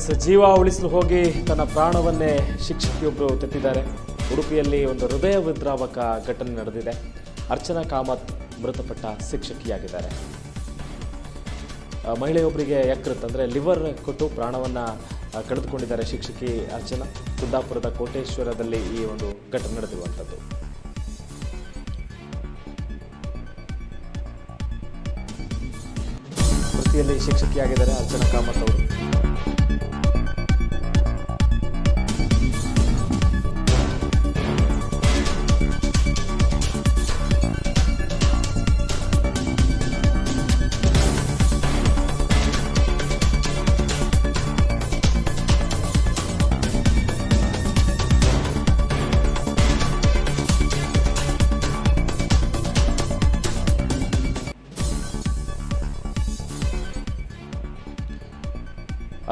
S ಜೀವ ಉಳಿಸಲು ಹೋಗಿ ತನ್ನ ಪ್ರಾಣವನ್ನೇ ಶಿಕ್ಷಕಿಯೊಬ್ಬರು ತೆತ್ತಿದ್ದಾರೆ. ಉಡುಪಿಯಲ್ಲಿ ಒಂದು ಹೃದಯ ವಿದ್ರಾವಕ ಘಟನೆ ನಡೆದಿದೆ. ಅರ್ಚನಾ ಕಾಮತ್ ಮೃತಪಟ್ಟ ಶಿಕ್ಷಕಿಯಾಗಿದ್ದಾರೆ. ಮಹಿಳೆಯೊಬ್ಬರಿಗೆ ಯಕೃತ್ ಅಂದರೆ ಲಿವರ್ ಕೊಟ್ಟು ಪ್ರಾಣವನ್ನು ಕಳೆದುಕೊಂಡಿದ್ದಾರೆ ಶಿಕ್ಷಕಿ ಅರ್ಚನಾ. ಕುಂದಾಪುರದ ಕೋಟೇಶ್ವರದಲ್ಲಿ ಈ ಒಂದು ಘಟನೆ ನಡೆದಿರುವಂಥದ್ದು. ಶಿಕ್ಷಕಿಯಾಗಿದ್ದಾರೆ ಅರ್ಚನಾ ಕಾಮತ್ ಅವರು.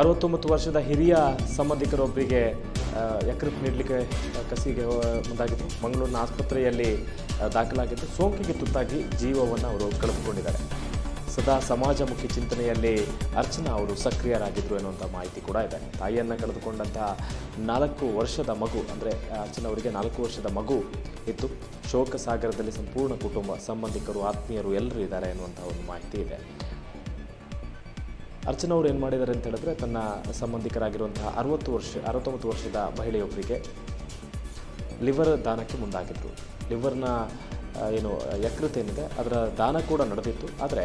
ಅರವತ್ತೊಂಬತ್ತು ವರ್ಷದ ಹಿರಿಯ ಸಂಬಂಧಿಕರೊಬ್ಬರಿಗೆ ಯಕೃತ್ ನೀಡಲಿಕ್ಕೆ ಕಸಿಗೆ ಮುಂದಾಗಿದ್ದು ಮಂಗಳೂರಿನ ಆಸ್ಪತ್ರೆಯಲ್ಲಿ ದಾಖಲಾಗಿದ್ದು ಸೋಂಕಿಗೆ ತುತ್ತಾಗಿ ಜೀವವನ್ನು ಅವರು ಕಳೆದುಕೊಂಡಿದ್ದಾರೆ. ಸದಾ ಸಮಾಜಮುಖಿ ಚಿಂತನೆಯಲ್ಲಿ ಅರ್ಚನಾ ಅವರು ಸಕ್ರಿಯರಾಗಿದ್ದರು ಎನ್ನುವಂಥ ಮಾಹಿತಿ ಕೂಡ ಇದೆ. ತಾಯಿಯನ್ನು ಕಳೆದುಕೊಂಡಂತಹ ನಾಲ್ಕು ವರ್ಷದ ಮಗು, ಅಂದರೆ ಅರ್ಚನಾ ಅವರಿಗೆ ನಾಲ್ಕು ವರ್ಷದ ಮಗು ಇತ್ತು. ಶೋಕ ಸಾಗರದಲ್ಲಿ ಸಂಪೂರ್ಣ ಕುಟುಂಬ, ಸಂಬಂಧಿಕರು, ಆತ್ಮೀಯರು ಎಲ್ಲರೂ ಇದ್ದಾರೆ ಎನ್ನುವಂಥ ಒಂದು ಮಾಹಿತಿ ಇದೆ. ಅರ್ಚನಾ ಅವರು ಏನು ಮಾಡಿದ್ದಾರೆ ಅಂತ ಹೇಳಿದ್ರೆ ತನ್ನ ಸಂಬಂಧಿಕರಾಗಿರುವಂತಹ ಅರವತ್ತು ವರ್ಷ ಅರವತ್ತೊಂಬತ್ತು ವರ್ಷದ ಮಹಿಳೆಯೊಬ್ಬರಿಗೆ ಲಿವರ್ ದಾನಕ್ಕೆ ಮುಂದಾಗಿದ್ದರು ಲಿವರ್ನ ಏನು ಯಕೃತೆ ಏನಿದೆ ಅದರ ದಾನ ಕೂಡ ನಡೆದಿತ್ತು. ಆದರೆ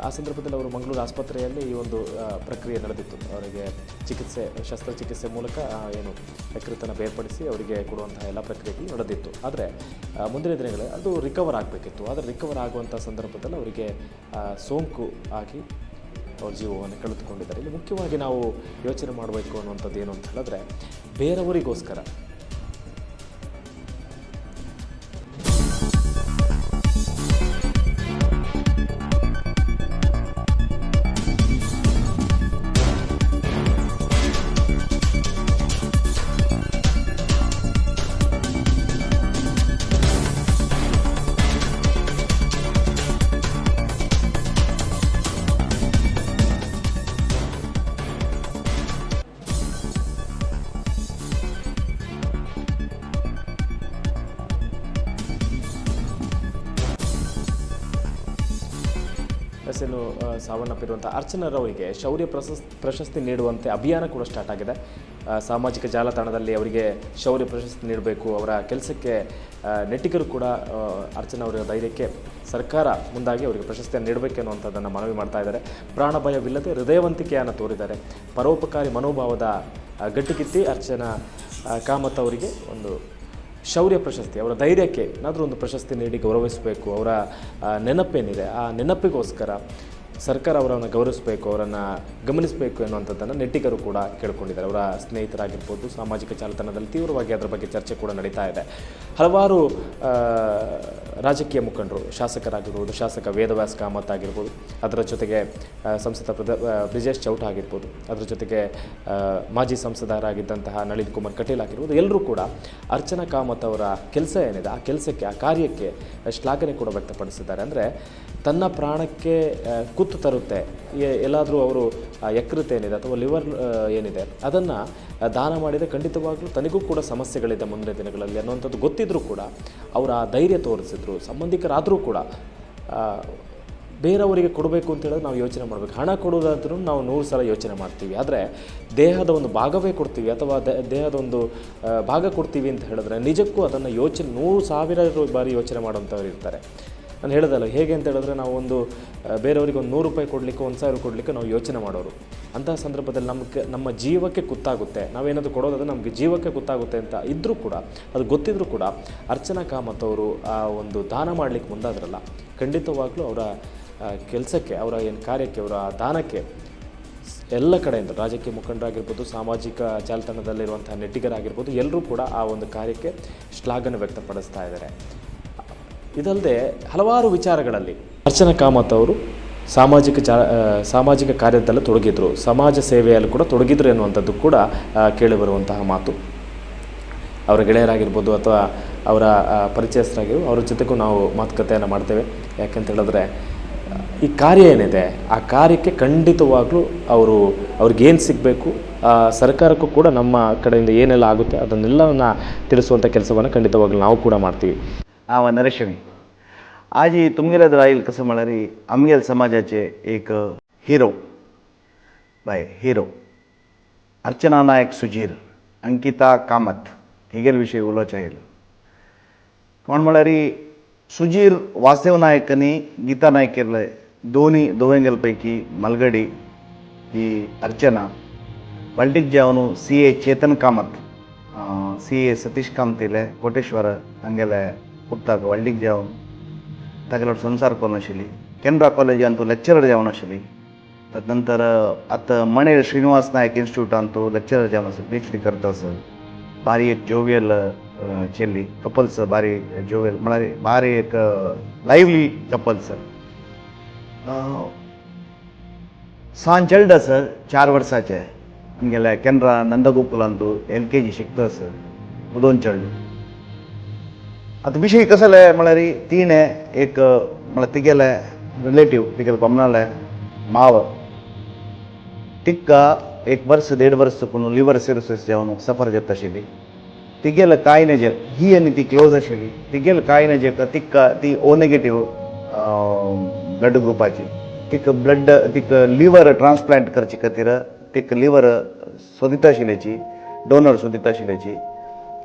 ಆ, ಸಂದರ್ಭದಲ್ಲಿ ಅವರು ಮಂಗಳೂರು ಆಸ್ಪತ್ರೆಯಲ್ಲಿ ಈ ಒಂದು ಪ್ರಕ್ರಿಯೆ ನಡೆದಿತ್ತು. ಅವರಿಗೆ ಚಿಕಿತ್ಸೆ ಶಸ್ತ್ರಚಿಕಿತ್ಸೆ ಮೂಲಕ ಏನು ಯಕೃತನ ಬೇರ್ಪಡಿಸಿ ಅವರಿಗೆ ಕೊಡುವಂತಹ ಎಲ್ಲ ಪ್ರಕ್ರಿಯೆಗಳು ನಡೆದಿತ್ತು. ಆದರೆ ಮುಂದಿನ ದಿನಗಳಲ್ಲಿ ಅದು ರಿಕವರ್ ಆಗಬೇಕಿತ್ತು. ಆದರೆ ರಿಕವರ್ ಆಗುವಂಥ ಸಂದರ್ಭದಲ್ಲಿ ಅವರಿಗೆ ಸೋಂಕು ಆಗಿ ಅವ್ರ ಜೀವವನ್ನು ಕಳೆದುಕೊಂಡಿದ್ದಾರೆ. ಇಲ್ಲಿ ಮುಖ್ಯವಾಗಿ ನಾವು ಯೋಚನೆ ಮಾಡಬೇಕು ಅನ್ನುವಂಥದ್ದು ಏನು ಅಂತ ಹೇಳಿದ್ರೆ ಬೇರೆಯವರಿಗೋಸ್ಕರ. ಸಾವನ್ನಪ್ಪಿರುವಂಥ ಅರ್ಚನರವರಿಗೆ ಶೌರ್ಯ ಪ್ರಶಸ್ ಪ್ರಶಸ್ತಿ ನೀಡುವಂತೆ ಅಭಿಯಾನ ಕೂಡ ಸ್ಟಾರ್ಟ್ ಆಗಿದೆ. ಸಾಮಾಜಿಕ ಜಾಲತಾಣದಲ್ಲಿ ಅವರಿಗೆ ಶೌರ್ಯ ಪ್ರಶಸ್ತಿ ನೀಡಬೇಕು. ಅವರ ಕೆಲಸಕ್ಕೆ ನೆಟ್ಟಿಗರು ಕೂಡ ಅರ್ಚನ ಅವರ ಧೈರ್ಯಕ್ಕೆ ಸರ್ಕಾರ ಮುಂದಾಗಿ ಅವರಿಗೆ ಪ್ರಶಸ್ತಿಯನ್ನು ನೀಡಬೇಕು ಅನ್ನುವಂಥದ್ದನ್ನು ಮನವಿ ಮಾಡ್ತಾ ಇದ್ದಾರೆ. ಪ್ರಾಣ ಭಯವಿಲ್ಲದೆ ಹೃದಯವಂತಿಕೆಯನ್ನು ತೋರಿದ್ದಾರೆ. ಪರೋಪಕಾರಿ ಮನೋಭಾವದ ಗಟ್ಟಿಗಿತ್ತಿ ಅರ್ಚನಾ ಕಾಮತ್ ಅವರಿಗೆ ಒಂದು ಶೌರ್ಯ ಪ್ರಶಸ್ತಿ, ಅವರ ಧೈರ್ಯಕ್ಕೆ ಏನಾದರೂ ಒಂದು ಪ್ರಶಸ್ತಿ ನೀಡಿ ಗೌರವಿಸಬೇಕು. ಅವರ ನೆನಪೇನಿದೆ. ಆ ನೆನಪಿಗೋಸ್ಕರ ಸರ್ಕಾರ ಅವರನ್ನು ಗೌರವಿಸಬೇಕು, ಅವರನ್ನು ಗಮನಿಸಬೇಕು ಎನ್ನುವಂಥದ್ದನ್ನು ನೆಟ್ಟಿಗರು ಕೂಡ ಕೇಳ್ಕೊಂಡಿದ್ದಾರೆ. ಅವರ ಸ್ನೇಹಿತರಾಗಿರ್ಬೋದು, ಸಾಮಾಜಿಕ ಜಾಲತಾಣದಲ್ಲಿ ತೀವ್ರವಾಗಿ ಅದರ ಬಗ್ಗೆ ಚರ್ಚೆ ಕೂಡ ನಡೀತಾ ಇದೆ. ಹಲವಾರು ರಾಜಕೀಯ ಮುಖಂಡರು, ಶಾಸಕರಾಗಿರ್ಬೋದು, ಶಾಸಕ ವೇದವ್ಯಾಸ ಕಾಮತ್ ಆಗಿರ್ಬೋದು, ಅದರ ಜೊತೆಗೆ ಸಂಸದ ಪ್ರದ ಬ್ರಿಜೇಶ್ ಚೌಟ ಆಗಿರ್ಬೋದು, ಅದರ ಜೊತೆಗೆ ಮಾಜಿ ಸಂಸದರಾಗಿದ್ದಂತಹ ನಳಿನ್ ಕುಮಾರ್ ಕಟೀಲ್ ಆಗಿರ್ಬೋದು, ಎಲ್ಲರೂ ಕೂಡ ಅರ್ಚನಾ ಕಾಮತ್ ಅವರ ಕೆಲಸ ಏನಿದೆ, ಆ ಕೆಲಸಕ್ಕೆ, ಆ ಕಾರ್ಯಕ್ಕೆ ಶ್ಲಾಘನೆ ಕೂಡ ವ್ಯಕ್ತಪಡಿಸಿದ್ದಾರೆ. ಅಂದರೆ ತನ್ನ ಪ್ರಾಣಕ್ಕೆ ಕುತ್ತು ತರುತ್ತೆ ಎಲ್ಲಾದರೂ ಅವರು ಯಕೃತ ಏನಿದೆ ಅಥವಾ ಲಿವರ್ ಏನಿದೆ, ಅದನ್ನು ದಾನ ಮಾಡಿದರೆ ಖಂಡಿತವಾಗ್ಲೂ ತನಗೂ ಕೂಡ ಸಮಸ್ಯೆಗಳಿದೆ ಮುಂದಿನ ದಿನಗಳಲ್ಲಿ ಅನ್ನುವಂಥದ್ದು ಗೊತ್ತಿದ್ದರೂ ಕೂಡ ಅವರ ಆ ಧೈರ್ಯ ತೋರಿಸಿದ್ರು, ಸಂಬಂಧಿಕರಾದರೂ ಕೂಡ ಬೇರೆಯವರಿಗೆ ಕೊಡಬೇಕು ಅಂತ ಹೇಳಿದ್ರೆ ನಾವು ಯೋಚನೆ ಮಾಡಬೇಕು. ಹಣ ಕೊಡೋದಾದ್ರೂ ನಾವು ನೂರು ಸಲ ಯೋಚನೆ ಮಾಡ್ತೀವಿ. ಆದರೆ ದೇಹದ ಒಂದು ಭಾಗವೇ ಕೊಡ್ತೀವಿ ಅಥವಾ ದೇಹದ ಒಂದು ಭಾಗ ಕೊಡ್ತೀವಿ ಅಂತ ಹೇಳಿದ್ರೆ ನಿಜಕ್ಕೂ ಅದನ್ನು ಯೋಚನೆ ನೂರು ಸಾವಿರ ಬಾರಿ ಯೋಚನೆ ಮಾಡೋಂಥವ್ರು ಇರ್ತಾರೆ. ನಾನು ಹೇಳೋದಲ್ಲ, ಹೇಗೆ ಅಂತ ಹೇಳಿದ್ರೆ ನಾವು ಒಂದು ಬೇರೆಯವರಿಗೆ ಒಂದು ನೂರು ರೂಪಾಯಿ ಕೊಡಲಿಕ್ಕೆ, ಒಂದು ಸಾವಿರ ಕೊಡಲಿಕ್ಕೆ ನಾವು ಯೋಚನೆ ಮಾಡೋರು. ಅಂತಹ ಸಂದರ್ಭದಲ್ಲಿ ನಮಗೆ, ನಮ್ಮ ಜೀವಕ್ಕೆ ಕುತ್ತಾಗುತ್ತೆ. ನಾವೇನಾದರೂ ಕೊಡೋದಾದ್ರೆ ನಮಗೆ ಜೀವಕ್ಕೆ ಕುತ್ತಾಗುತ್ತೆ ಅಂತ ಇದ್ದರೂ ಕೂಡ, ಅದು ಗೊತ್ತಿದ್ರೂ ಕೂಡ ಅರ್ಚನಾ ಕಾಮತ್ ಅವರು ಆ ಒಂದು ದಾನ ಮಾಡಲಿಕ್ಕೆ ಮುಂದಾದ್ರಲ್ಲ, ಖಂಡಿತವಾಗಲೂ ಅವರ ಕೆಲಸಕ್ಕೆ, ಅವರ ಏನು ಕಾರ್ಯಕ್ಕೆ, ಅವರ ದಾನಕ್ಕೆ ಎಲ್ಲ ಕಡೆಯಿಂದ, ರಾಜಕೀಯ ಮುಖಂಡರಾಗಿರ್ಬೋದು, ಸಾಮಾಜಿಕ ಜಾಲತಾಣದಲ್ಲಿರುವಂಥ ನೆಟ್ಟಿಗರಾಗಿರ್ಬೋದು, ಎಲ್ಲರೂ ಕೂಡ ಆ ಒಂದು ಕಾರ್ಯಕ್ಕೆ ಶ್ಲಾಘನೆ ವ್ಯಕ್ತಪಡಿಸ್ತಾ ಇದ್ದಾರೆ. ಇದಲ್ಲದೆ ಹಲವಾರು ವಿಚಾರಗಳಲ್ಲಿ ಅರ್ಚನಾ ಕಾಮತ್ ಅವರು ಸಾಮಾಜಿಕ ಚಾ ಸಾಮಾಜಿಕ ಕಾರ್ಯದಲ್ಲೂ ತೊಡಗಿದ್ರು. ಸಮಾಜ ಸೇವೆಯಲ್ಲಿ ಕೂಡ ತೊಡಗಿದ್ರು ಎನ್ನುವಂಥದ್ದು ಕೂಡ ಕೇಳಿಬರುವಂತಹ ಮಾತು. ಅವರ ಗೆಳೆಯರಾಗಿರ್ಬೋದು ಅಥವಾ ಅವರ ಪರಿಚಯಸ್ಥರಾಗಿರ್ಬೋದು, ಅವರ ಅವ್ರ ಜೊತೆಗೂ ನಾವು ಮಾತುಕತೆಯನ್ನು ಮಾಡ್ತೇವೆ. ಯಾಕೆಂತ ಹೇಳಿದ್ರೆ, ಈ ಕಾರ್ಯ ಏನಿದೆ, ಆ ಕಾರ್ಯಕ್ಕೆ ಖಂಡಿತವಾಗ್ಲೂ ಅವರು ಅವ್ರಿಗೇನು ಸಿಗಬೇಕು ಸರ್ಕಾರಕ್ಕೂ ಕೂಡ ನಮ್ಮ ಕಡೆಯಿಂದ ಏನೆಲ್ಲ ಆಗುತ್ತೆ, ಅದನ್ನೆಲ್ಲವನ್ನು ತಿಳಿಸುವಂಥ ಕೆಲಸವನ್ನು ಖಂಡಿತವಾಗ್ಲೂ ನಾವು ಕೂಡ ಮಾಡ್ತೀವಿ. हांव नरेशमी आज ही तुमगेल्यात राहील कसं म्हळ्यार आमगेल समाजाचे एक हिरो बाय हिरो अर्चना नायक सुजीर अंकिता कामत हिगेल विशयी उलोवचें आयलो कोण म्हळ्यार सुजीर वासुदेव नायक आनी गीता नायक केल्ले दोनी दोवेंगेल पैकी मलगडी ही अर्चना वळटीक जे ಅವನು C A Chetan Kamat C A Satish कामतिले Koteshwar हांगेले पुत्ताक जेवण ताका लागून संसार करून आशिल्ली? कॅनरा कॉलेजान तूं लेक्चरर जावन आशिल्ली. ताजे नंतर आतां मणेर श्रीनिवास नायक इन्स्टिट्यूटान तूं लेक्चरर जावन आसा पी एच डी करता आसा बारी एक जोवियल चेल्ली. कपल्स बारी जोवियल म्हळ्यार बारी एक लायव्हली कपल्स. सान चेल्ड आसा चार वर्साचे. आमगेल्या कॅनरा नंदगोकुलान तूं एल के जी शिकता आसा दोन चेल्ड. आतां आहे? कसो रे म्हळ्यार आहे. एक म्हळ्यार तिगेले रिलेटीव तिगेले आहे. माव. टिक्का एक वर्स देड वर्स पूण लिवर सिरोसीस जेवण सफर जाता आशिल्ली तिगेले कांय नजे ही आनी ती क्लोज आशिल्ली काय कांय नजे तिक्का ती ओ नेगेटिव्ह ब्लड ग्रुपाची तिका ब्लड तिका लिवर ट्रान्सप्लांट करचे खातीर. तिका लिवर सोदिता आशिल्ल्याची डोनर सोदिता आशिल्ल्याची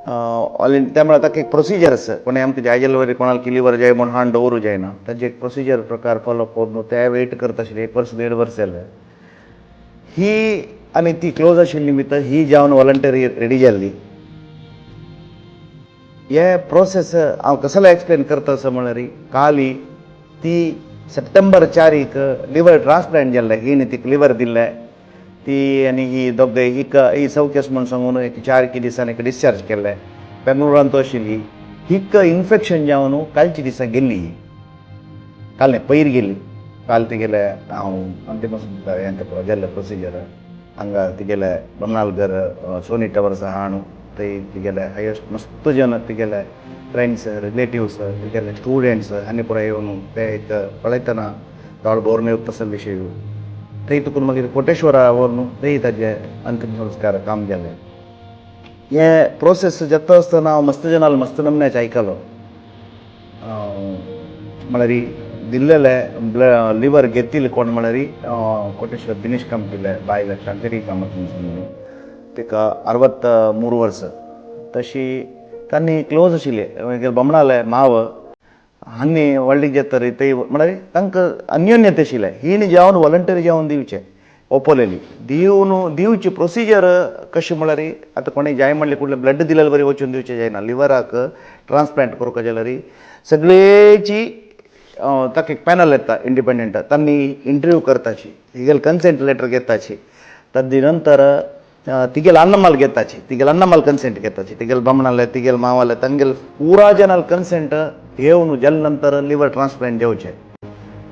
ऑल त्यामुळे ताका एक प्रोसिजर आसा कोणी आमकां जायजल वरी कोणाक किलीवर लिवर जाय म्हण हाण दवरूं जायना. ताजें एक प्रोसिजर प्रकार फॉलो करून ते वेट करता आशिल्ले एक वर्स देड वर्स जालें ही आनी ती क्लोज आशिल्ली भितर ही जावन वॉलंटरी रेडी जाल्ली हे प्रोसेस हांव कसलो एक्सप्लेन करता असं म्हळ्यार काली ती सप्टेंबर चारीक लिवर ट्रान्सप्लांट जाल्ले हिणें तिका लिवर दिल्लें ती आनी ही दोगे हिक ही सवकेस म्हूण सांगून एक चार की दिसांनी डिस्चार्ज केल्ले बेंगळुरान तो आशिल्ली हिक इन्फेक्शन जावन कालच्या दिसा गेल्ली ही काल न्ही पयर गेल्ली काल तिगेले हांव अंतीम हें जाल्ले प्रोसिजर हांगा तिगेले बमनालगर सोनी टवर्स आहा हाणू थंय तिगेले हायस्ट मस्त जन तिगेले फ्रेंड्स रिलेटिव्स तिगेले स्टुडंट्स आनी पुराय येवन ते एक पळयतना थोडो भोरून येवप तसो विशय ರೈತಕ್ಕೂ ಮಗ ಕೋಟೇಶ್ವರ ಅವರನ್ನು ರೈತಗೆ संस्कार काम ಕಾಮ್ಯಾಗ ये प्रोसेस जत आसतना हांव मस्त जनाल मस्त नमण्याचें आयकलो म्हळ्यार दिल्लेले लिवर घेतील कोण म्हणारी कोटेश्वर दिनेश काम कंपिले बायल शांतरी कामत तिका अरवत मूर वर्स तशी तांणी क्लोज आशिल्ले बोमणाले माव हांणी व्हडलीक जेतरी थंय म्हळ्यार तांकां अन्योन्यते आशिल्ले हिणी जेवन वॉलंटरी जेवन दिवचें ओपोलेली दिवन दिवची प्रोसिजर कशें म्हळ्यार आतां कोणें जाय म्हणलें कुठलें ब्लड दिलें बरें वचून दिवचें जायना लिवराक ट्रान्सप्लांट करपाक जाल्यार सगळेची ताका एक पॅनल येता इंडिपेंडंट तांणी इंटरव्यू करताची तिगेल कन्सेंट लेटर घेताची ताजे नंतर तिगेल ಅನ್ನಮಲ್ ಗೆತ್ತಾಚಿ ತಿಗೆಲ್ ಅನ್ನಮಲ್ ಕನ್ಸೆಂಟ್ ಗೆತ್ತಾಚಿ ತಿಗೆಲ್ ಬಮ್ಮಣಲೆ ತಿಗೆಲ್ ಮಾವಲೆ ತಂಗೆಲ್ ಪೂರಾ ಜನಲ್ ಕನ್ಸೆಂಟ್ येवन जल नंतर लिवर ट्रान्सप्लांट जेवचे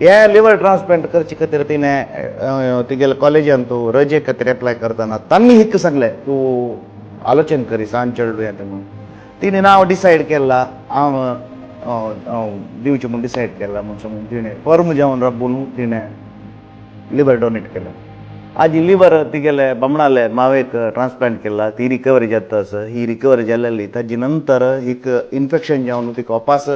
हे लिवर ट्रान्सप्लांट करचे खातीर तिणें तिगेले कॉलेजान तूं रजे खातीर एप्लाय करतना तांणी हिक सांगलें तूं आलोचन करी सांज चेडू येता म्हणून तिणें नांव डिसायड केलां हांव दिवचें म्हूण डिसायड केलां म्हणून सांगून तिणें फॉर्म जेवन राबून तिणें लिवर डोनेट केलें आज लिवर तिगेले बमणाले मावेक ट्रान्सप्लांट केला ती रिकवरी जाता आसा ही रिकवरी जाल्ली ताजे नंतर एक इन्फेक्शन जावन तिका वापस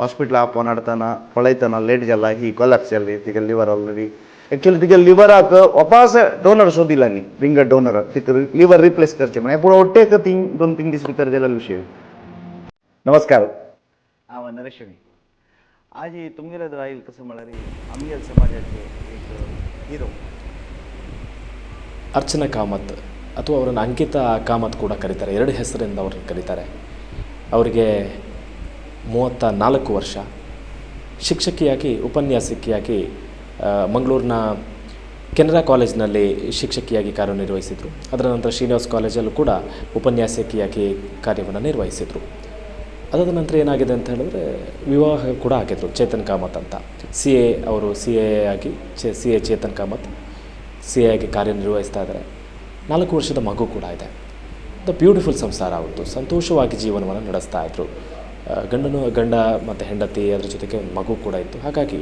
हॉस्पिटला आपोवन हाडटना पळयतना लेट जाला ही कोलॅप्स जाल्ली तिगे लिवर ऑलरेडी एक्चुअली तिगे लिवराक वापस डोनर सोदिला न्ही रिंगर डोनर तिका लिवर रिप्लेस करचें म्हणजे पुढं ओटेक तीन दोन तीन दीस भितर जालेलो विशय नमस्कार. हांव नरेशमी आज तुमगेले राहील कसं म्हळ्यार आमगेल समाजाचे एक हिरो ಅರ್ಚನಾ ಕಾಮತ್ ಅಥವಾ ಅವರನ್ನು ಅಂಕಿತಾ ಕಾಮತ್ ಕೂಡ ಕರೀತಾರೆ. ಎರಡು ಹೆಸರಿಂದ ಅವ್ರನ್ನ ಕರೀತಾರೆ. ಅವರಿಗೆ ಮೂವತ್ತ ನಾಲ್ಕು ವರ್ಷ. ಶಿಕ್ಷಕಿಯಾಗಿ, ಉಪನ್ಯಾಸಕಿಯಾಗಿ ಮಂಗಳೂರಿನ ಕೆನರಾ ಕಾಲೇಜಿನಲ್ಲಿ ಶಿಕ್ಷಕಿಯಾಗಿ ಕಾರ್ಯನಿರ್ವಹಿಸಿದರು. ಅದರ ನಂತರ ಶ್ರೀನಿವಾಸ್ ಕಾಲೇಜಲ್ಲೂ ಕೂಡ ಉಪನ್ಯಾಸಕಿಯಾಗಿ ಕಾರ್ಯವನ್ನು ನಿರ್ವಹಿಸಿದರು. ಅದಾದ ನಂತರ ಏನಾಗಿದೆ ಅಂತ ಹೇಳಿದ್ರೆ ವಿವಾಹ ಕೂಡ ಆಗಿದ್ರು ಚೇತನ್ ಕಾಮತ್ ಅಂತ. ಸಿ ಎ ಅವರು ಸಿ ಎ ಆಗಿ ಚೇ C A Chetan Kamath. C ಐಗೆ ಕಾರ್ಯನಿರ್ವಹಿಸ್ತಾ ಇದ್ದಾರೆ. ನಾಲ್ಕು ವರ್ಷದ ಮಗು ಕೂಡ ಇದೆ. ದ ಬ್ಯೂಟಿಫುಲ್ ಸಂಸಾರ ಅವ್ರದ್ದು ಸಂತೋಷವಾಗಿ ಜೀವನವನ್ನು ನಡೆಸ್ತಾ ಇದ್ದರು ಗಂಡನು ಗಂಡ ಮತ್ತು ಹೆಂಡತಿ ಅದ್ರ ಜೊತೆಗೆ ಒಂದು ಮಗು ಕೂಡ ಇತ್ತು. ಹಾಗಾಗಿ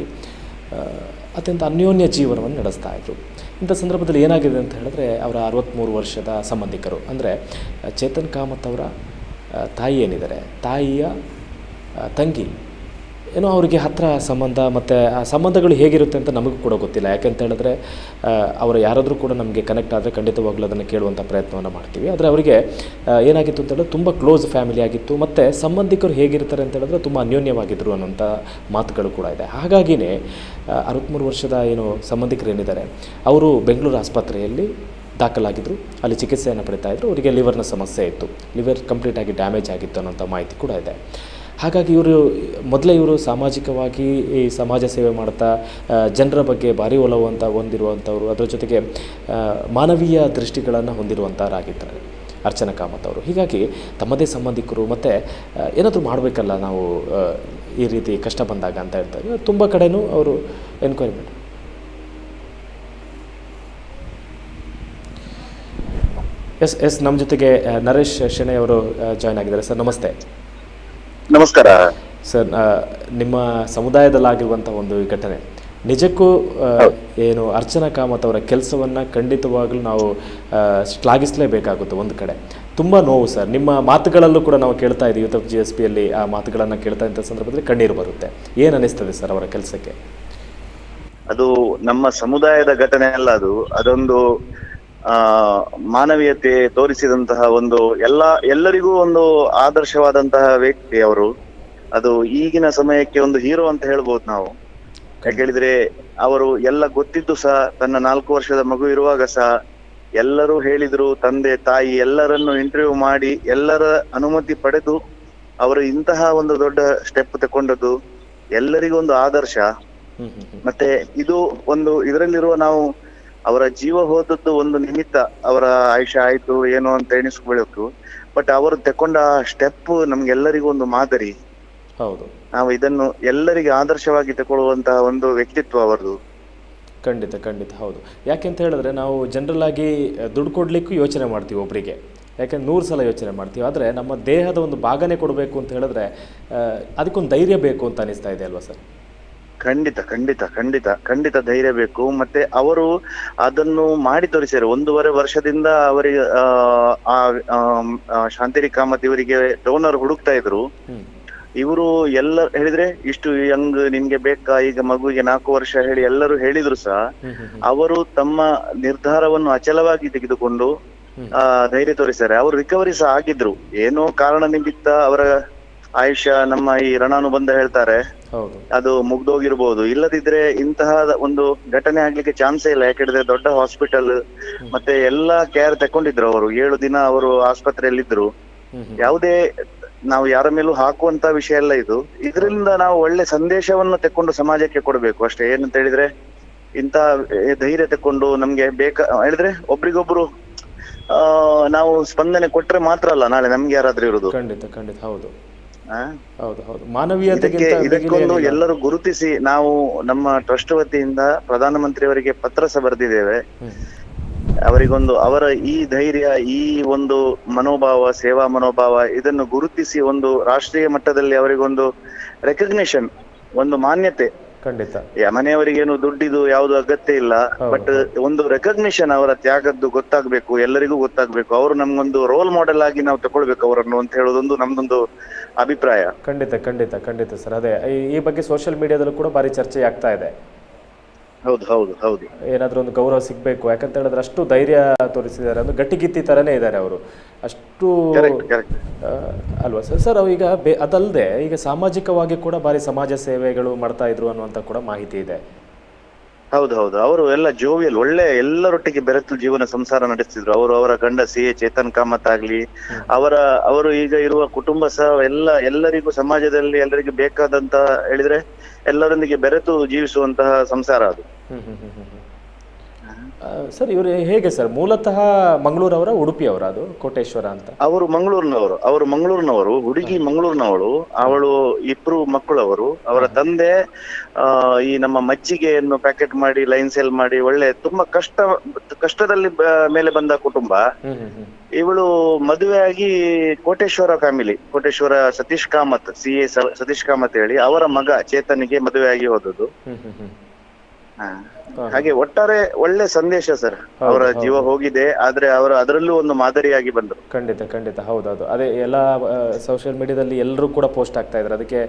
ಅತ್ಯಂತ ಅನ್ಯೋನ್ಯ ಜೀವನವನ್ನು ನಡೆಸ್ತಾ ಇದ್ರು. ಇಂಥ ಸಂದರ್ಭದಲ್ಲಿ ಏನಾಗಿದೆ ಅಂತ ಹೇಳಿದ್ರೆ, ಅವರ ಅರವತ್ತ್ಮೂರು ವರ್ಷದ ಸಂಬಂಧಿಕರು. ಅಂದರೆ, ಚೇತನ್ ಕಾಮತ್ ಅವರ ತಾಯಿ ಏನಿದ್ದಾರೆ? ತಾಯಿಯ ತಂಗಿ. ಏನೋ ಅವರಿಗೆ ಹತ್ತಿರ ಸಂಬಂಧ ಮತ್ತು ಆ ಸಂಬಂಧಗಳು ಹೇಗಿರುತ್ತೆ ಅಂತ ನಮಗೂ ಕೂಡ ಗೊತ್ತಿಲ್ಲ. ಯಾಕೆಂತ ಹೇಳಿದ್ರೆ ಅವರು ಯಾರಾದರೂ ಕೂಡ ನಮಗೆ ಕನೆಕ್ಟ್ ಆದರೆ ಖಂಡಿತವಾಗಲೂ ಅದನ್ನು ಕೇಳುವಂಥ ಪ್ರಯತ್ನವನ್ನು ಮಾಡ್ತೀವಿ. ಆದರೆ ಅವರಿಗೆ ಏನಾಗಿತ್ತು ಅಂತ ಹೇಳಿದ್ರೆ ತುಂಬ ಕ್ಲೋಸ್ ಫ್ಯಾಮಿಲಿ ಆಗಿತ್ತು. ಮತ್ತು ಸಂಬಂಧಿಕರು ಹೇಗಿರ್ತಾರೆ ಅಂತ ಹೇಳಿದ್ರೆ ತುಂಬ ಅನ್ಯೋನ್ಯವಾಗಿದ್ದರು ಅನ್ನೋಂಥ ಮಾತುಗಳು ಕೂಡ ಇದೆ. ಹಾಗಾಗಿಯೇ ಅರವತ್ತ್ಮೂರು ವರ್ಷದ ಏನು ಸಂಬಂಧಿಕರು ಏನಿದ್ದಾರೆ, ಅವರು ಬೆಂಗಳೂರು ಆಸ್ಪತ್ರೆಯಲ್ಲಿ ದಾಖಲಾಗಿದ್ದರು ಅಲ್ಲಿ ಚಿಕಿತ್ಸೆಯನ್ನು ಪಡಿತಾ ಇದ್ದರು ಅವರಿಗೆ ಲಿವರ್ನ ಸಮಸ್ಯೆ ಇತ್ತು. ಲಿವರ್ ಕಂಪ್ಲೀಟಾಗಿ ಡ್ಯಾಮೇಜ್ ಆಗಿತ್ತು ಅನ್ನೋಂಥ ಮಾಹಿತಿ ಕೂಡ ಇದೆ. ಹಾಗಾಗಿ ಇವರು, ಮೊದಲೇ ಇವರು ಸಾಮಾಜಿಕವಾಗಿ ಈ ಸಮಾಜ ಸೇವೆ ಮಾಡ್ತಾ ಜನರ ಬಗ್ಗೆ ಭಾರಿ ಒಲವು ಅಂತ ಹೊಂದಿರುವಂಥವ್ರು. ಅದರ ಜೊತೆಗೆ ಮಾನವೀಯ ದೃಷ್ಟಿಗಳನ್ನು ಹೊಂದಿರುವಂಥವರಾಗಿದ್ದಾರೆ ಅರ್ಚನಾ ಕಾಮತ್ ಅವರು. ಹೀಗಾಗಿ ತಮ್ಮದೇ ಸಂಬಂಧಿಕರು ಮತ್ತು ಏನಾದರೂ ಮಾಡಬೇಕಲ್ಲ ನಾವು ಈ ರೀತಿ ಕಷ್ಟ ಬಂದಾಗ ಅಂತ ಹೇಳ್ತಾರೆ ತುಂಬ ಕಡೆನೂ ಅವರು ಎನ್ಕ್ವೈರಿ ಮಾಡಿ ಎಸ್ ಎಸ್, ನಮ್ಮ ಜೊತೆಗೆ ನರೇಶ್ ಶೆಣೆ ಅವರು ಜಾಯ್ನ್ ಆಗಿದ್ದಾರೆ. ಸರ್, ನಮಸ್ತೆ. ನಮಸ್ಕಾರ. ಸರ್ ನಿಮ್ಮ ಸಮುದಾಯದಲ್ಲಾಗಿರುವಂತಹ ಒಂದು ಘಟನೆ. ನಿಜಕ್ಕೂ ಏನು ಅರ್ಚನಾ ಕಾಮತ್ ಅವರ ಕೆಲಸವನ್ನ ಖಂಡಿತವಾಗ್ಲೂ ನಾವು ಶ್ಲಾಘಿಸಲೇಬೇಕಾಗುತ್ತೆ ಒಂದು ಕಡೆ. ತುಂಬಾ ನೋವು ಸರ್. ನಿಮ್ಮ ಮಾತುಗಳಲ್ಲೂ ಕೂಡ ನಾವು ಕೇಳ್ತಾ ಇದ್ದೀವಿ. ಯೂತ್ ಜಿ ಎಸ್ ಪಿಯಲ್ಲಿ ಆ ಮಾತುಗಳನ್ನ ಕೇಳ್ತಾ ಇದ್ದ ಸಂದರ್ಭದಲ್ಲಿ ಕಣ್ಣೀರು ಬರುತ್ತೆ. ಏನ್ ಅನಿಸ್ತದೆ ಸರ್ ಅವರ ಕೆಲಸಕ್ಕೆ? ಅದು ನಮ್ಮ ಸಮುದಾಯದ ಘಟನೆ ಅಲ್ಲ ಅದು. ಅದೊಂದು ಆ ಮಾನವೀಯತೆ ತೋರಿಸಿದಂತಹ ಒಂದು ಎಲ್ಲ ಎಲ್ಲರಿಗೂ ಒಂದು ಆದರ್ಶವಾದಂತಹ ವ್ಯಕ್ತಿ ಅವರು. ಅದು ಈಗಿನ ಸಮಯಕ್ಕೆ ಒಂದು ಹೀರೋ ಅಂತ ಹೇಳ್ಬೋದು ನಾವು. ಯಾಕೆ ಹೇಳಿದ್ರೆ ಅವರು ಎಲ್ಲ ಗೊತ್ತಿದ್ದು ಸಹ ತನ್ನ ನಾಲ್ಕು ವರ್ಷದ ಮಗು ಇರುವಾಗ ಸಹ ಎಲ್ಲರೂ ಹೇಳಿದ್ರು ತಂದೆ ತಾಯಿ ಎಲ್ಲರನ್ನು ಇಂಟರ್ವ್ಯೂ ಮಾಡಿ ಎಲ್ಲರ ಅನುಮತಿ ಪಡೆದು ಅವರು ಇಂತಹ ಒಂದು ದೊಡ್ಡ ಸ್ಟೆಪ್ ತಗೊಂಡದ್ದು ಎಲ್ಲರಿಗೂ ಒಂದು ಆದರ್ಶ. ಮತ್ತೆ ಇದು ಒಂದು ಇದರಲ್ಲಿರುವ ನಾವು ಅವರ ಜೀವ ಹೋದದ್ದು ಒಂದು ನಿಮಿತ್ತ ಅವರ ಆಯುಷ ಆಯ್ತು ಏನು ಅಂತ ಎಣಿಸ್ಕೊಳ್ಬೇಕು ಬಟ್ ಅವರು ತಕೊಂಡ ಸ್ಟೆಪ್ ನಮ್ಗೆಲ್ಲರಿಗೂ ಒಂದು ಮಾದರಿ. ಹೌದು. ನಾವು ಇದನ್ನು ಎಲ್ಲರಿಗೆ ಆದರ್ಶವಾಗಿ ತಗೊಳ್ಳುವಂತಹ ಒಂದು ವ್ಯಕ್ತಿತ್ವ ಅವರದು. ಖಂಡಿತ ಖಂಡಿತ ಹೌದು. ಯಾಕೆಂತ ಹೇಳಿದ್ರೆ ನಾವು ಜನರಲ್ ಆಗಿ ದುಡ್ಡು ಕೊಡಲಿಕ್ಕೂ ಯೋಚನೆ ಮಾಡ್ತೀವಿ ಒಬ್ಬರಿಗೆ ಯಾಕೆಂದ್ರೆ ನೂರು ಸಲ ಯೋಚನೆ ಮಾಡ್ತೀವಿ. ಆದರೆ ನಮ್ಮ ದೇಹದ ಒಂದು ಭಾಗನೆ ಕೊಡಬೇಕು ಅಂತ ಹೇಳಿದ್ರೆ ಅದಕ್ಕೊಂದು ಧೈರ್ಯ ಬೇಕು ಅಂತ ಅನಿಸ್ತಾ ಇದೆ ಅಲ್ವಾ ಸರ್? ಖಂಡಿತ ಖಂಡಿತ ಖಂಡಿತ ಖಂಡಿತ ಧೈರ್ಯ ಬೇಕು. ಮತ್ತೆ ಅವರು ಅದನ್ನು ಮಾಡಿ ತೋರಿಸ್ಯಾರೆ ಒಂದೂವರೆ ವರ್ಷದಿಂದ ಅವರಿಗೆ ಆ, ಶಾಂತಿರಿ ಕಾಮತ್ ಇವರಿಗೆ ಡೋನರ್ ಹುಡುಕ್ತಾ ಇದ್ರು. ಇವರು ಎಲ್ಲ ಹೇಳಿದ್ರೆ ಇಷ್ಟು ಯಂಗ್ ನಿಮ್ಗೆ ಬೇಕಾ ಈಗ ಮಗುವಿಗೆ ನಾಲ್ಕು ವರ್ಷ ಹೇಳಿ ಎಲ್ಲರೂ ಹೇಳಿದ್ರು ಸಹ. ಅವರು ತಮ್ಮ ನಿರ್ಧಾರವನ್ನು ಅಚಲವಾಗಿ ತೆಗೆದುಕೊಂಡು ಆ ಧೈರ್ಯ ತೋರಿಸ್ತಾರೆ ಅವರು ರಿಕವರಿ ಸಹ ಆಗಿದ್ರು. ಏನೋ ಕಾರಣ ನಿಮಿತ್ತ ಅವರ ಆಯುಷ್ಯ ನಮ್ಮ ಈ ರಣಾನುಬಂಧ ಹೇಳ್ತಾರೆ. ಅದು ಮುಗ್ದೋಗಿರ್ಬೋದು. ಇಲ್ಲದಿದ್ರೆ ಇಂತಹ ಒಂದು ಘಟನೆ ಆಗ್ಲಿಕ್ಕೆ ಚಾನ್ಸೇ ಇಲ್ಲ. ಯಾಕಂದ್ರೆ ದೊಡ್ಡ ಹಾಸ್ಪಿಟಲ್ ಮತ್ತೆ ಎಲ್ಲಾ ಕೇರ್ ತಕೊಂಡಿದ್ರು ಅವರು. ಏಳು ದಿನ ಅವರು ಆಸ್ಪತ್ರೆಯಲ್ಲಿದ್ರು. ಯಾವುದೇ ನಾವು ಯಾರ ಮೇಲೂ ಹಾಕುವಂತ ವಿಷಯ ಎಲ್ಲ ಇದು. ಇದರಿಂದ ನಾವು ಒಳ್ಳೆ ಸಂದೇಶವನ್ನು ತಕೊಂಡು ಸಮಾಜಕ್ಕೆ ಕೊಡಬೇಕು. ಅಷ್ಟೇ. ಏನಂತ ಹೇಳಿದ್ರೆ ಇಂತ ಧೈರ್ಯ ತಕೊಂಡು ನಮ್ಗೆ ಬೇಕಾ ಹೇಳಿದ್ರೆ ಒಬ್ರಿಗೊಬ್ರು ಆ ನಾವು ಸ್ಪಂದನೆ ಕೊಟ್ರೆ ಮಾತ್ರ ಅಲ್ಲ. ನಾಳೆ ನಮ್ಗೆ ಯಾರಾದ್ರೂ ಇರುದು. ಖಂಡಿತ ಖಂಡಿತ. ಹೌದು? ಹೌದು ಹೌದು. ಮಾನವೀಯತೆಗಿಂತ ಎಲ್ಲರೂ ಗುರುತಿಸಿ ನಾವು ನಮ್ಮ ಟ್ರಸ್ಟ್ ವತಿಯಿಂದ ಪ್ರಧಾನಮಂತ್ರಿಯವರಿಗೆ ಪತ್ರ ಸಹ ಬರೆದಿದ್ದೇವೆ. ಅವರಿಗೊಂದು ಅವರ ಈ ಧೈರ್ಯ ಈ ಒಂದು ಮನೋಭಾವ ಸೇವಾ ಮನೋಭಾವ ಇದನ್ನು ಗುರುತಿಸಿ ಒಂದು ರಾಷ್ಟ್ರೀಯ ಮಟ್ಟದಲ್ಲಿ ಅವರಿಗೊಂದು ರೆಕಗ್ನಿಷನ್ ಒಂದು ಮಾನ್ಯತೆ ಖಂಡಿತ. ಮನೆಯವರಿಗೇನು ದುಡ್ಡಿದು ಯಾವುದು ಅಗತ್ಯ ಇಲ್ಲ ಬಟ್ ಒಂದು ರೆಕಗ್ನಿಷನ್ ಅವರ ತ್ಯಾಗದ್ದು ಗೊತ್ತಾಗ್ಬೇಕು ಎಲ್ಲರಿಗೂ ಗೊತ್ತಾಗ್ಬೇಕು. ಅವರು ನಮ್ಗೊಂದು ರೋಲ್ ಮಾಡೆಲ್ ಆಗಿ ನಾವು ತಗೊಳ್ಬೇಕು ಅವರನ್ನು ಅಂತ ಹೇಳೋದೊಂದು ನಮ್ದೊಂದು ಅಭಿಪ್ರಾಯ. ಖಂಡಿತ ಖಂಡಿತ ಖಂಡಿತ ಸರ್. ಅದೇ ಈ- ಈ ಬಗ್ಗೆ ಸೋಷಿಯಲ್ ಮೀಡಿಯಾದಲ್ಲೂ ಕೂಡ ಭಾರಿ ಚರ್ಚೆ ಆಗ್ತಾ ಇದೆ. ಹೌದು ಹೌದು ಹೌದು. ಏನಾದ್ರೂ ಒಂದು ಗೌರವ ಸಿಗ್ಬೇಕು ಯಾಕಂತ ಹೇಳಿದ್ರೆ ಅಷ್ಟು ಧೈರ್ಯ ತೋರಿಸಿದ್ದಾರೆ ಒಂದು ಗಟ್ಟಿಗಿತ್ತಿ ತರನೇ ಇದ್ದಾರೆ ಅವರು. ಅಷ್ಟು ಕರೆಕ್ಟ್ ಕರೆಕ್ಟ್ ಆ, ಅಲ್ವಾ ಸರ್? ಸರ್ ಈಗ ಬೇ ಅದಲ್ಲದೆ ಈಗ ಸಾಮಾಜಿಕವಾಗಿ ಕೂಡ ಭಾರಿ ಸಮಾಜ ಸೇವೆಗಳು ಮಾಡ್ತಾ ಇದ್ರು ಅನ್ನುವಂತ ಕೂಡ ಮಾಹಿತಿ ಇದೆ. ಹೌದು ಹೌದು. ಅವರು ಎಲ್ಲ ಜೋವಿಯಲ್ ಒಳ್ಳೆ ಎಲ್ಲರೊಟ್ಟಿಗೆ ಬೆರೆತು ಜೀವನ ಸಂಸಾರ ನಡೆಸ್ತಿದ್ರು. ಅವರು ಅವರ ಗಂಡ ಸಿ ಎ ಚೇತನ್ ಕಾಮತ್ ಆಗ್ಲಿ ಅವರ ಅವರು ಈಗ ಇರುವ ಕುಟುಂಬ ಸಹ ಎಲ್ಲ ಎಲ್ಲರಿಗೂ ಸಮಾಜದಲ್ಲಿ ಎಲ್ಲರಿಗೂ ಬೇಕಾದಂತ ಹೇಳಿದ್ರೆ ಎಲ್ಲರೊಂದಿಗೆ ಬೆರೆತು ಜೀವಿಸುವಂತಹ ಸಂಸಾರ ಅದು. ಸರ್ ಇವರು ಹೇಗೆ ಸರ್? ಮೂಲತಃ ಮಂಗಳೂರವರ ಉಡುಪಿಯವರ ಅದು ಕೋಟೇಶ್ವರ ಅಂತ? ಅವರು ಮಂಗಳೂರಿನವರು ಅವರು ಮಂಗಳೂರಿನವರು ಹುಡುಗಿ ಮಂಗಳೂರಿನವಳು ಅವಳು ಇಬ್ರು ಮಕ್ಕಳವರು ಅವರ ತಂದೆ ಈ ನಮ್ಮ ಮಜ್ಜಿಗೆಯನ್ನು ಪ್ಯಾಕೆಟ್ ಮಾಡಿ ಲೈನ್ ಸೇಲ್ ಮಾಡಿ ಒಳ್ಳೆ ತುಂಬಾ ಕಷ್ಟ ಕಷ್ಟದಲ್ಲಿ ಮೇಲೆ ಬಂದ ಕುಟುಂಬ. ಇವಳು ಮದುವೆಯಾಗಿ Koteshwar family Koteshwar Satish Kamath C A Satish Kamath ಹೇಳಿ ಅವರ ಮಗ ಚೇತನಿಗೆ ಮದುವೆಯಾಗಿ ಹೋದದ್ದು. ಹಾಗೆ ಒಟ್ಟಾರೆ ಒಳ್ಳೆ ಸಂದೇಶ ಸರ್. ಅವರ ಜೀವ ಹೋಗಿದೆ ಆದ್ರೆ ಅವರು ಅದರಲ್ಲೂ ಒಂದು ಮಾದರಿಯಾಗಿ ಬಂದರು. ಖಂಡಿತ ಖಂಡಿತ. ಹೌದೌದು ಅದೇ ಎಲ್ಲ ಸೋಷಿಯಲ್ ಮೀಡಿಯಾದಲ್ಲಿ ಎಲ್ಲರೂ ಕೂಡ ಪೋಸ್ಟ್ ಆಗ್ತಾ ಇದ್ದಾರೆ. ಅದಕ್ಕೆ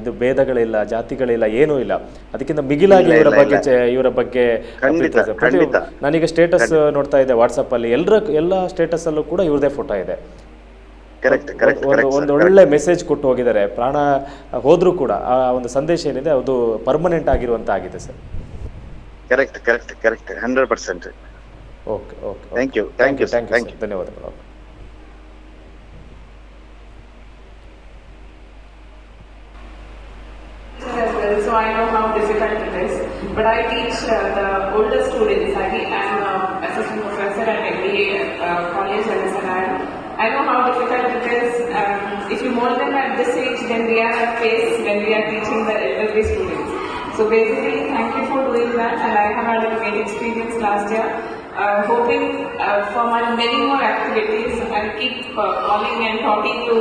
ಇದು ಭೇದಗಳಿಲ್ಲ ಜಾತಿಗಳಿಲ್ಲ ಏನೂ ಇಲ್ಲ. ಅದಕ್ಕಿಂತ ಮಿಗಿಲಾಗಿ ಇವರ ಬಗ್ಗೆ ಇವರ ಬಗ್ಗೆ. ನಾನೀಗ ಸ್ಟೇಟಸ್ ನೋಡ್ತಾ ಇದ್ದೆ ವಾಟ್ಸಪ್ ಅಲ್ಲಿ. ಎಲ್ಲರ ಎಲ್ಲ ಸ್ಟೇಟಸ್ ಅಲ್ಲೂ ಕೂಡ ಇವ್ರದೇ ಫೋಟೋ ಇದೆ. ಒಂದು ಒಳ್ಳೆ ಮೆಸೇಜ್ ಕೊಟ್ಟು ಹೋಗಿದ್ದಾರೆ. ಪ್ರಾಣ ಹೋದ್ರೂ ಕೂಡ ಆ ಒಂದು ಸಂದೇಶ ಏನಿದೆ ಅದು ಪರ್ಮನೆಂಟ್ ಆಗಿರುವಂತ ಆಗಿದೆ sir correct correct correct hundred percent okay okay thank you thank you thank you ಧನ್ಯವಾದಗಳು. So basically, thank you for doing that, and I have had a great experience last year. Uh, hoping uh, for my many more activities, I'll keep uh, calling and talking to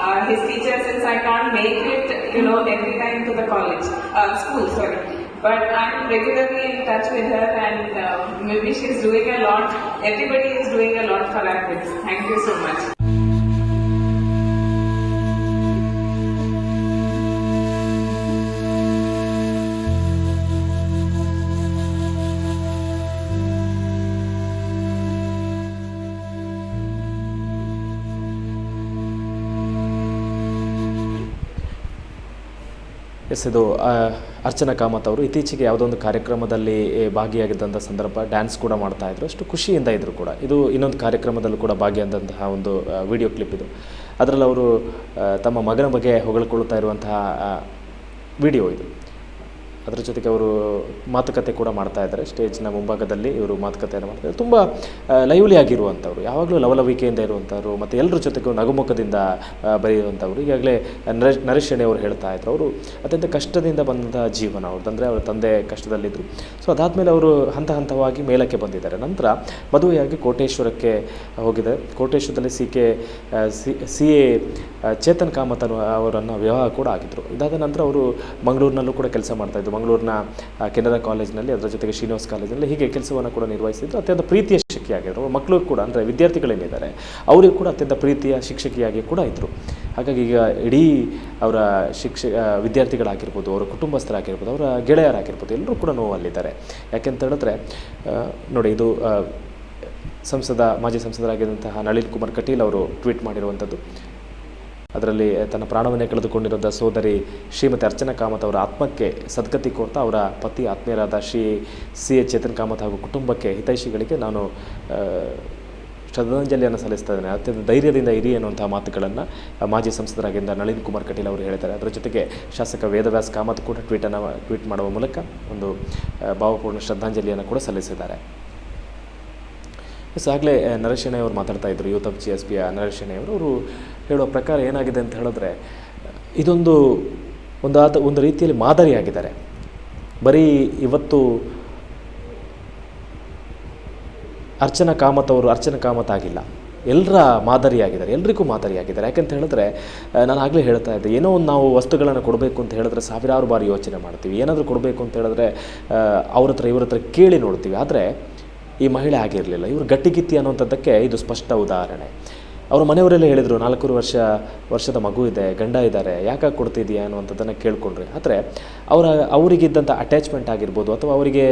uh, his teacher since I can't make it, you know, every time to the college, uh, school, sorry. But I'm regularly in touch with her and uh, maybe she's doing a lot. Everybody is doing a lot for our kids. Thank you so much. ಇದು ಅರ್ಚನಾ ಕಾಮತ್ ಅವರು. ಇತ್ತೀಚೆಗೆ ಯಾವುದೋ ಒಂದು ಕಾರ್ಯಕ್ರಮದಲ್ಲಿ ಭಾಗಿಯಾಗಿದ್ದಂಥ ಸಂದರ್ಭ dance ಕೂಡ ಮಾಡ್ತಾ ಇದ್ರು. ಅಷ್ಟು ಖುಷಿಯಿಂದ ಇದ್ದರು ಕೂಡ. ಇದು ಇನ್ನೊಂದು ಕಾರ್ಯಕ್ರಮದಲ್ಲೂ ಕೂಡ ಭಾಗಿಯಾದಂತಹ ಒಂದು ವಿಡಿಯೋ ಕ್ಲಿಪ್ ಇದು. ಅದರಲ್ಲಿ ಅವರು ತಮ್ಮ ಮಗನ ಬಗ್ಗೆ ಹೊಗಳ್ಕೊಳ್ತಾ ಇರುವಂತಹ ವಿಡಿಯೋ ಇದು. ಅದರ ಜೊತೆಗೆ ಅವರು ಮಾತುಕತೆ ಕೂಡ ಮಾಡ್ತಾ ಇದ್ದಾರೆ. ಸ್ಟೇಜ್ನ ಮುಂಭಾಗದಲ್ಲಿ ಇವರು ಮಾತುಕತೆಯನ್ನು ಮಾಡ್ತಾರೆ ತುಂಬ ಲೈವ್ಲಿ ಆಗಿರುವಂಥವ್ರು. ಯಾವಾಗಲೂ ಲವಲವಿಕೆಯಿಂದ ಇರುವಂಥವ್ರು ಮತ್ತು ಎಲ್ಲರ ಜೊತೆಗೂ ನಗುಮುಖದಿಂದ ಬರೆಯುವಂಥವ್ರು. ಈಗಾಗಲೇ ನರ, ನರೇಶ್ ಅವರು ಹೇಳ್ತಾ ಇದ್ದರು ಅವರು ಅತ್ಯಂತ ಕಷ್ಟದಿಂದ ಬಂದಂಥ ಜೀವನ ಅವ್ರದ್ದು. ಅಂದರೆ ಅವರ ತಂದೆ ಕಷ್ಟದಲ್ಲಿದ್ದರು ಸೊ ಅದಾದಮೇಲೆ ಅವರು ಹಂತ ಹಂತವಾಗಿ ಮೇಲಕ್ಕೆ ಬಂದಿದ್ದಾರೆ. ನಂತರ ಮದುವೆಯಾಗಿ ಕೋಟೇಶ್ವರಕ್ಕೆ ಹೋಗಿದೆ ಕೋಟೇಶ್ವರದಲ್ಲಿ C K C A Chetan Kamath ಅವರನ್ನು ವಿವಾಹ ಕೂಡ ಆಗಿದ್ದರು ಇದಾದ ನಂತರ ಅವರು ಮಂಗಳೂರಿನಲ್ಲೂ ಕೂಡ ಕೆಲಸ ಮಾಡ್ತಾಯಿದ್ರು ಮಂಗಳೂರಿನ ಆ, ಕೆನರಾ ಕಾಲೇಜಿನಲ್ಲಿ ಅದರ ಜೊತೆಗೆ ಶ್ರೀನಿವಾಸ್ ಕಾಲೇಜಿನಲ್ಲಿ ಹೀಗೆ ಕೆಲಸವನ್ನು ಕೂಡ ನಿರ್ವಹಿಸಿದ್ರು. ಅತ್ಯಂತ ಪ್ರೀತಿಯ ಶಿಕ್ಷಕಿಯಾಗಿದ್ದರು ಮಕ್ಕಳು ಕೂಡ ಅಂದರೆ ವಿದ್ಯಾರ್ಥಿಗಳೇನಿದ್ದಾರೆ ಅವರಿಗೂ ಕೂಡ ಅತ್ಯಂತ ಪ್ರೀತಿಯ ಶಿಕ್ಷಕಿಯಾಗಿ ಕೂಡ ಇದ್ದರು ಹಾಗಾಗಿ ಈಗ ಇಡೀ ಅವರ ಶಿಕ್ಷ ವಿದ್ಯಾರ್ಥಿಗಳಾಗಿರ್ಬೋದು ಅವರ ಕುಟುಂಬಸ್ಥರಾಗಿರ್ಬೋದು ಅವರ ಗೆಳೆಯರಾಗಿರ್ಬೋದು ಎಲ್ಲರೂ ಕೂಡ ನೋವಲ್ಲಿದ್ದಾರೆ. ಯಾಕೆಂತ ಹೇಳಿದ್ರೆ ನೋಡಿ ಇದು ಸಂಸದ ಮಾಜಿ ಸಂಸದರಾಗಿದ್ದಂತಹ ನಳಿನ್ ಕುಮಾರ್ ಕಟೀಲ್ ಅವರು ಟ್ವೀಟ್ ಮಾಡಿರುವಂಥದ್ದು. ಅದರಲ್ಲಿ ತನ್ನ ಪ್ರಾಣವನ್ನೇ ಕಳೆದುಕೊಂಡಿರುವ ಸೋದರಿ ಶ್ರೀಮತಿ ಅರ್ಚನಾ ಕಾಮತ್ ಅವರ ಆತ್ಮಕ್ಕೆ ಸದ್ಗತಿ ಕೋರ್ತಾ ಅವರ ಪತಿ ಆತ್ಮೀಯರಾದ ಶ್ರೀ ಸಿ ಎಚ್ ಚೇತನ್ ಕಾಮತ್ ಹಾಗೂ ಕುಟುಂಬಕ್ಕೆ ಹಿತೈಷಿಗಳಿಗೆ ನಾನು ಶ್ರದ್ಧಾಂಜಲಿಯನ್ನು ಸಲ್ಲಿಸ್ತಾ ಇದ್ದೇನೆ. ಅತ್ಯಂತ ಧೈರ್ಯದಿಂದ ಇರಿ ಅನ್ನುವಂಥ ಮಾತುಗಳನ್ನು ಮಾಜಿ ಸಂಸದರಾಗಿದ್ದ ನಳಿನ್ ಕುಮಾರ್ ಕಟೀಲ್ ಅವರು ಹೇಳಿದ್ದಾರೆ. ಅದರ ಜೊತೆಗೆ ಶಾಸಕ ವೇದವ್ಯಾಸ್ ಕಾಮತ್ ಕೂಡ ಟ್ವೀಟನ್ನು ಟ್ವೀಟ್ ಮಾಡುವ ಮೂಲಕ ಒಂದು ಭಾವಪೂರ್ಣ ಶ್ರದ್ಧಾಂಜಲಿಯನ್ನು ಕೂಡ ಸಲ್ಲಿಸಿದ್ದಾರೆ. ಎಸ್, ಆಗಲೇ ಅವರು ಮಾತಾಡ್ತಾ ಇದ್ದರು ಯೂತ್ ಆಫ್ ಜಿ ಎಸ್ ಪಿಯ ಅವರು. ಅವರು ಹೇಳುವ ಪ್ರಕಾರ ಏನಾಗಿದೆ ಅಂತ ಹೇಳಿದ್ರೆ, ಇದೊಂದು ಒಂದು ಆದ ಒಂದು ರೀತಿಯಲ್ಲಿ ಮಾದರಿಯಾಗಿದ್ದಾರೆ. ಬರೀ ಇವತ್ತು ಅರ್ಚನಾ ಕಾಮತ್ ಅವರು ಅರ್ಚನಾ ಕಾಮತ್ ಆಗಿಲ್ಲ. ಎಲ್ಲರ ಮಾದರಿಯಾಗಿದ್ದಾರೆ, ಎಲ್ರಿಗೂ ಮಾದರಿಯಾಗಿದ್ದಾರೆ. ಯಾಕಂತ ಹೇಳಿದ್ರೆ ನಾನು ಆಗಲೇ ಹೇಳ್ತಾ ಇದ್ದೆ, ಏನೋ ಒಂದು ನಾವು ವಸ್ತುಗಳನ್ನು ಕೊಡಬೇಕು ಅಂತ ಹೇಳಿದ್ರೆ ಸಾವಿರಾರು ಬಾರಿ ಯೋಚನೆ ಮಾಡ್ತೀವಿ. ಏನಾದರೂ ಕೊಡಬೇಕು ಅಂತ ಹೇಳಿದ್ರೆ ಅವ್ರ ಹತ್ರ, ಇವ್ರ ಹತ್ರ ಕೇಳಿ ನೋಡ್ತೀವಿ. ಆದರೆ ಈ ಮಹಿಳೆ ಆಗಿರಲಿಲ್ಲ ಇವರು ಗಟ್ಟಿಗಿತ್ತಿ ಅನ್ನುವಂಥದ್ದಕ್ಕೆ ಇದು ಸ್ಪಷ್ಟ ಉದಾಹರಣೆ. ಅವ್ರ ಮನೆಯವರೆಲ್ಲ ಹೇಳಿದರು ನಾಲ್ಕೂರು ವರ್ಷ, ವರ್ಷದ ಮಗು ಇದೆ, ಗಂಡ ಇದ್ದಾರೆ ಯಾಕೆ ಕೊಡ್ತಿದ್ಯಾ ಅನ್ನುವಂಥದ್ದನ್ನು ಕೇಳ್ಕೊಂಡ್ರಿ. ಆದರೆ ಅವರ, ಅವರಿಗಿದ್ದಂಥ ಅಟ್ಯಾಚ್ಮೆಂಟ್ ಆಗಿರ್ಬೋದು ಅಥವಾ ಅವರಿಗೆ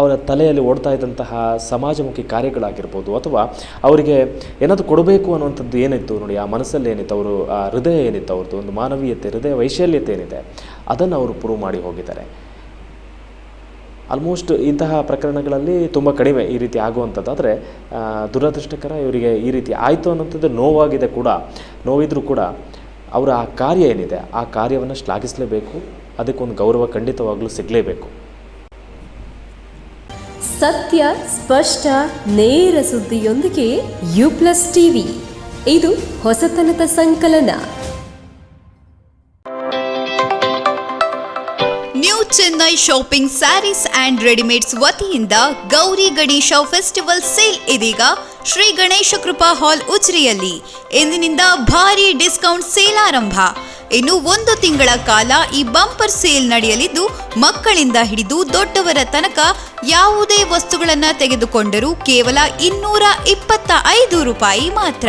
ಅವರ ತಲೆಯಲ್ಲಿ ಓಡ್ತಾ ಇದ್ದಂತಹ ಸಮಾಜಮುಖಿ ಕಾರ್ಯಗಳಾಗಿರ್ಬೋದು ಅಥವಾ ಅವರಿಗೆ ಏನಾದರೂ ಕೊಡಬೇಕು ಅನ್ನುವಂಥದ್ದು ಏನಿತ್ತು ನೋಡಿ, ಆ ಮನಸ್ಸಲ್ಲಿ ಏನಿತ್ತು, ಅವರು ಆ ಹೃದಯ ಏನಿತ್ತು ಅವ್ರದ್ದು, ಒಂದು ಮಾನವೀಯತೆ, ಹೃದಯ ವೈಶಲ್ಯತೆ ಏನಿದೆ, ಅದನ್ನು ಅವರು ಪ್ರೂವ್ ಮಾಡಿ ಹೋಗಿದ್ದಾರೆ. ಆಲ್ಮೋಸ್ಟ್ ಇಂತಹ ಪ್ರಕರಣಗಳಲ್ಲಿ ತುಂಬ ಕಡಿಮೆ ಈ ರೀತಿ ಆಗುವಂಥದ್ದು. ಆದರೆ ದುರದೃಷ್ಟಕರ ಇವರಿಗೆ ಈ ರೀತಿ ಆಯಿತು ಅನ್ನೋಂಥದ್ದು ನೋವಾಗಿದೆ ಕೂಡ. ನೋವಿದ್ರೂ ಕೂಡ ಅವರ ಆ ಕಾರ್ಯ ಏನಿದೆ, ಆ ಕಾರ್ಯವನ್ನು ಶ್ಲಾಘಿಸಲೇಬೇಕು. ಅದಕ್ಕೊಂದು ಗೌರವ ಖಂಡಿತವಾಗಲೂ ಸಿಗಲೇಬೇಕು. ಸತ್ಯ, ಸ್ಪಷ್ಟ, ನೇರ ಸುದ್ದಿಯೊಂದಿಗೆ ಯು ಪ್ಲಸ್ ಟಿವಿ ಇದು ಹೊಸತನದ ಸಂಕಲನ. Chennai shopping sarees and readymades ವತಿಯಿಂದ ಗೌರಿ ಗಣೇಶ ಫೆಸ್ಟಿವಲ್ ಸೇಲ್ ಇದೀಗ ಶ್ರೀ ಗಣೇಶ ಕೃಪಾ ಹಾಲ್ ಉಚ್ರಿಯಲ್ಲಿ ಇಂದಿನಿಂದ ಭಾರಿ ಡಿಸ್ಕೌಂಟ್ ಸೇಲ್ ಆರಂಭ. ಇನ್ನು ಒಂದು ತಿಂಗಳ ಕಾಲ ಈ ಬಂಪರ್ ಸೇಲ್ ನಡೆಯಲಿದ್ದು ಮಕ್ಕಳಿಂದ ಹಿಡಿದು ದೊಡ್ಡವರ ತನಕ ಯಾವುದೇ ವಸ್ತುಗಳನ್ನು ತೆಗೆದುಕೊಂಡರೂ ಕೇವಲ ಇನ್ನೂರ ಇಪ್ಪತ್ತ ಐದು ರೂಪಾಯಿ ಮಾತ್ರ.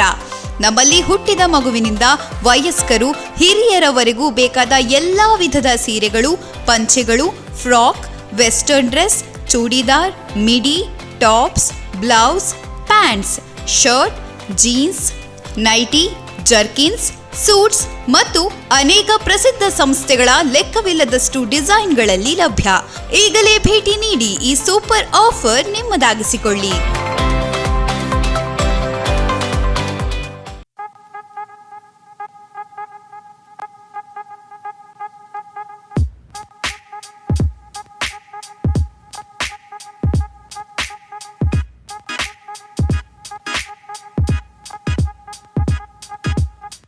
ನಮ್ಮಲ್ಲಿ ಹುಟ್ಟಿದ ಮಗುವಿನಿಂದ ವಯಸ್ಕರು ಹಿರಿಯರವರೆಗೂ ಬೇಕಾದ ಎಲ್ಲಾ ವಿಧದ ಸೀರೆಗಳು, ಪಂಚೆಗಳು, frock, western dress, churidar, midi, tops, blouse, pants, shirt, jeans, nighty, jerkins, suits ಮತ್ತು ಅನೇಕ ಪ್ರಸಿದ್ಧ ಸಂಸ್ಥೆಗಳ ಲೆಕ್ಕವಿಲ್ಲದಷ್ಟು ಡಿಸೈನ್ಗಳಲ್ಲಿ ಲಭ್ಯ. ಈಗಲೇ ಭೇಟಿ ನೀಡಿ ಈ ಸೂಪರ್ ಆಫರ್ ನಿಮ್ಮದಾಗಿಸಿಕೊಳ್ಳಿ.